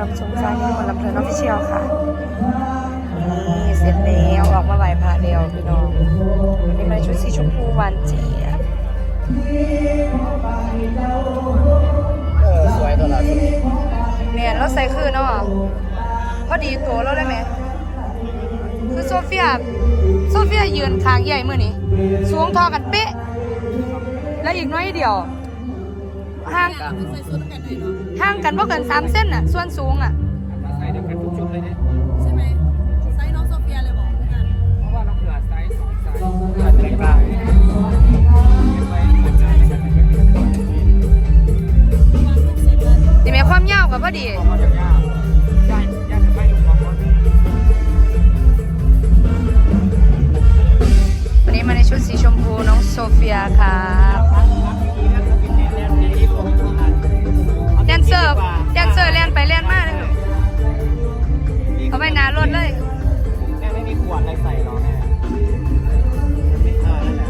รับชมซานีคนลำเพลินออฟฟิเชียลค่ะ นี่เสร็จแล้วออกมาไหวพระเดียวพี่น้องวันนี้มาชุดสีชมพูหวานเจี๊ยบเออสวยตัวละสุดแม่นเราใส่คือเนาะพอดีตัวเราเลยไหมคือโซเฟียโซเฟียยืนคางใหญ่เมื่อนี้สูงทอกันเป๊ะ แล้วอีกน้อยเดียว ห่างห่างกันบ่เกินสามเส้นน่ะ ส่วนสูงอะมาใส่เดียวกันทุกชุดเลยเนี่ยใช่ไหมไซส์น้องโซเฟียเลยบอกเหมือนกัน เพราะว่าเราเผื่อไซส์สองไซส์เผื่อแตกต่างไว้เหมือนกันดีแม่ความยาวกับพอดีเพราะว่าจะยากยากยากจะไม่ดูความร้อนวันนี้มาในชุดสีชมพูน้องโซเฟียครั เซอร์เล่นไปเล่นมาเลยลูกเอาไปหนารถเลยแม่ไม่มีขวดอะไรใส่หรอแม่เออนั่นแหละ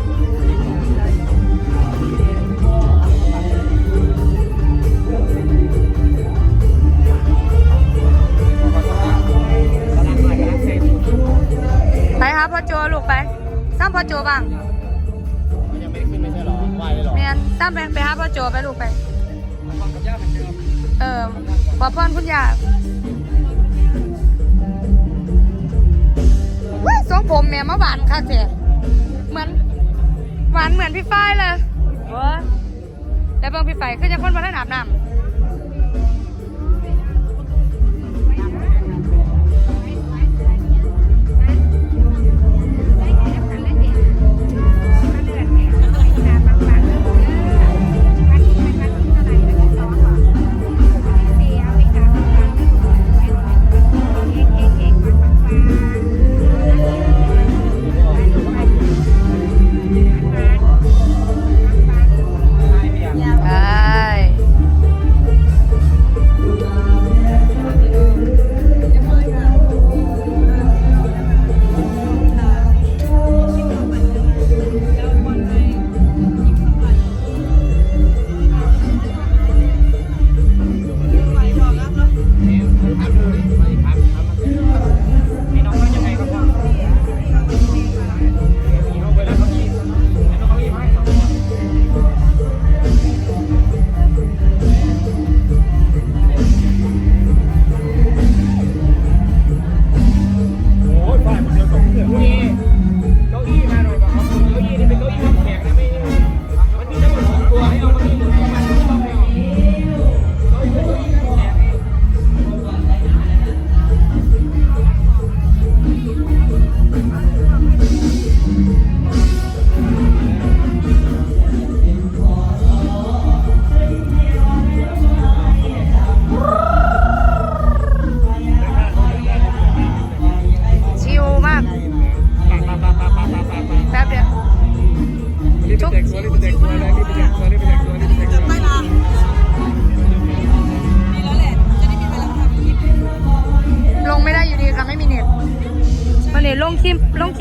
ไปหาพ่อโจลูกไปซ้ำพ่อโจบ้างยังไม่ได้ขึ้นไม่ใช่หรอไหวเลยหรอเมียนซ้ำไปไปหาพ่อโจไปลูกไปความกับยากเหมือนเดิม เออขอพรคุณยาเว้ยทรงผมแม่มาหวานค่ะเจ๊เหมือนหวานเหมือนพี่ฝ้ายเลยเว้ยแต่เบิ่งพี่ฝ้ายคือจะคนมาได้อาบน้ำ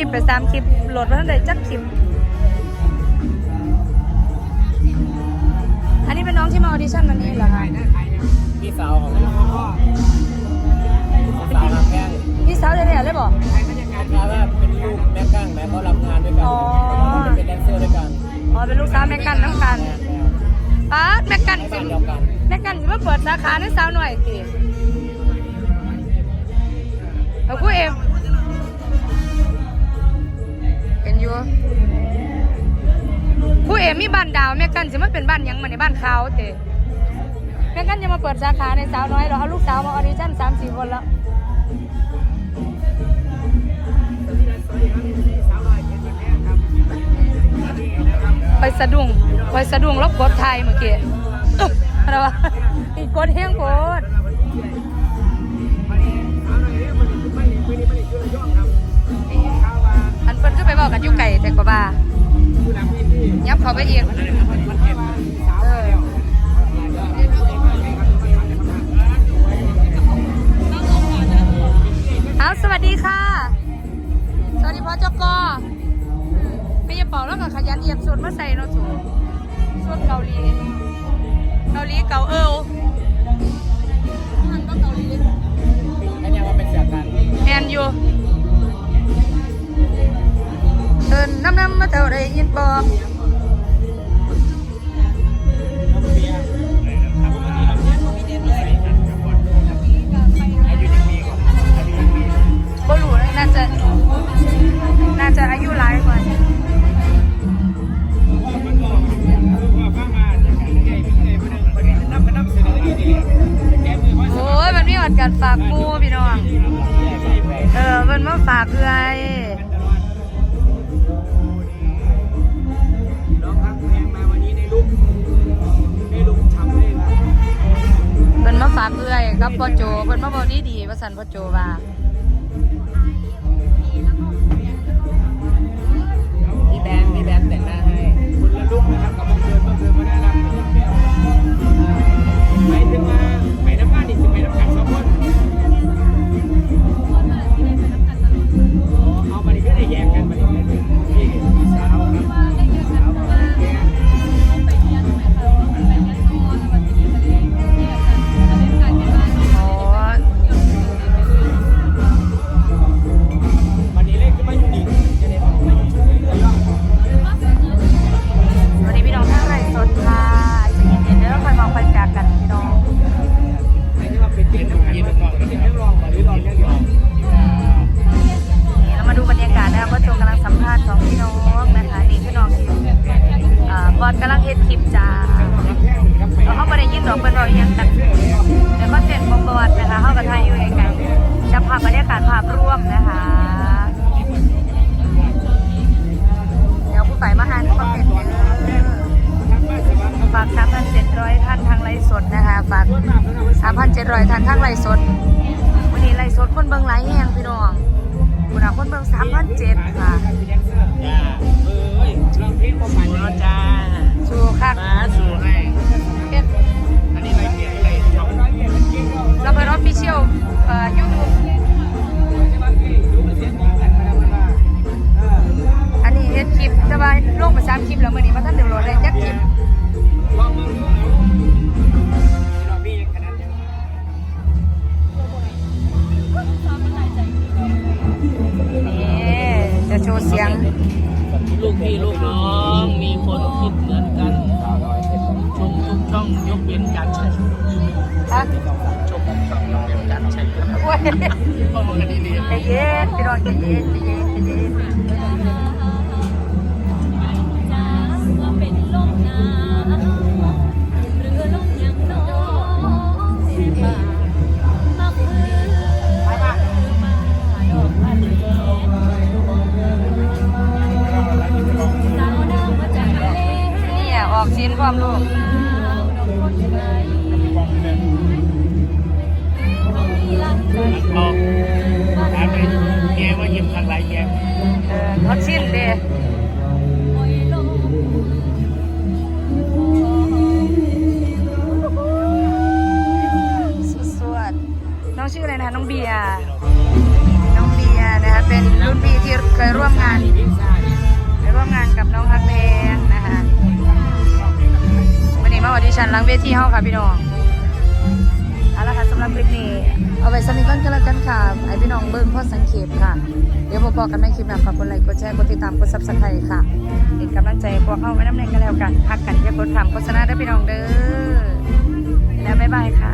ลิปลงคลิปไปสามคลิปโหลดมาทั้งใดจักคลิป อันนี้เป็นน้องที่มาออดิชั่นวันนี้เหรอคะพี่สาวของพี่พ่อสาวรับแข้งพี่สาวแท้ๆเลยบอกเพราะว่าเป็นลูกแม่กั้งแม่เขารับงานด้วยกันอ๋อเป็นแดนเซอร์ด้วยกันอ๋อเป็นลูกสาวแม่กันน้องกันป้าดแม่กันในสิบ้านเดียวกันแม่กันสิมาเปิดสาขาในสาวหน่อยสิเอาคู่เอ็ม อยูคู่เอมีบ้านดาวแม่กันสิมาเป็นบ้านยังมาในบ้านเขาเตแม่กันจะมาเปิดสาขาในสาวน้อยเราเอาลูกสาวมาออดิชั่นสามสี่คนแล้วไปสะดุ้งไปสะดุ้งแล้วกดไทยเมื่อกี้อะไรวะอีกกดแห้งกด ดีค่ะ สวัสดีพ่อเจ้ากอไม่ยาเป่าแล้วก็ขยันเอียบส่วนมาใส่เนาะสูส่วนเกาหลี เกาหลีเกาเอลมันก็เกาหลีอันนี้ว่าเป็นเสียกันแอนอยู่เอินน้ำน้ำมาเท่าไรยินปอ บ่รู้ลยน่าจะ น่าจะอายุหลายกว่าโอ้ยมันไมีอดกันฝากปูพี่น้อง เออมันมาฝากเพื่อไมันมาฝากเอื่อยกับพ่อโจเพิ่นมาบอกดี้ดีว่าสันพ่อโจว่า คนเบิ่งหลายแห่งพี่น้องคุณอาคนเบิ่ง3,700ค่ะจ้าเอ้ยลองเพลงประมาณนี้จ้าชูคักมาสู่ให้เป็นอันนี้ไม่เปลี่ยนอะไรช่องน้อยเปลี่ยนเป็นกิ๊กเราเราเปิดออฟฟิเชียลเอ่อยูทูบ สียง ลูกพี่ลูกน้องมีคนคิดเหมือนกันสาวน้อยเสร็จแล้วชมทุกช่องยกเว้นการใช้ฮะชมทุกช่องยกเว้นการใช้โอ้ยพ่อมันกันดีใจเย็นพี่น้องใจเย็นใจเย็นใจเย็น อะออกซีนความลูกออกถามไปแกว่ายิ้มทางไรแกเออออกซีนเด้ งเวทีเฮาค่ะพี่น้องเอาละค่ะสำหรับคลิปนี้ เอาไว้สนิทกันกันแล้วกันค่ะไอพี่น้องเบิ้งพ่อสังเขตค่ะ เดี๋ยวพบกันไม่คลิปหน้าฝากกดไลค์กดแชร์กดติดตามกดซับสไครต์ค่ะเป็นกำลังใจพวกเข้าไว้น้ำแรงกันแล้วกันพักกันอย่ากดทำโฆษณาได้พี่น้องเด้อแล้วบ๊ายบายค่ะ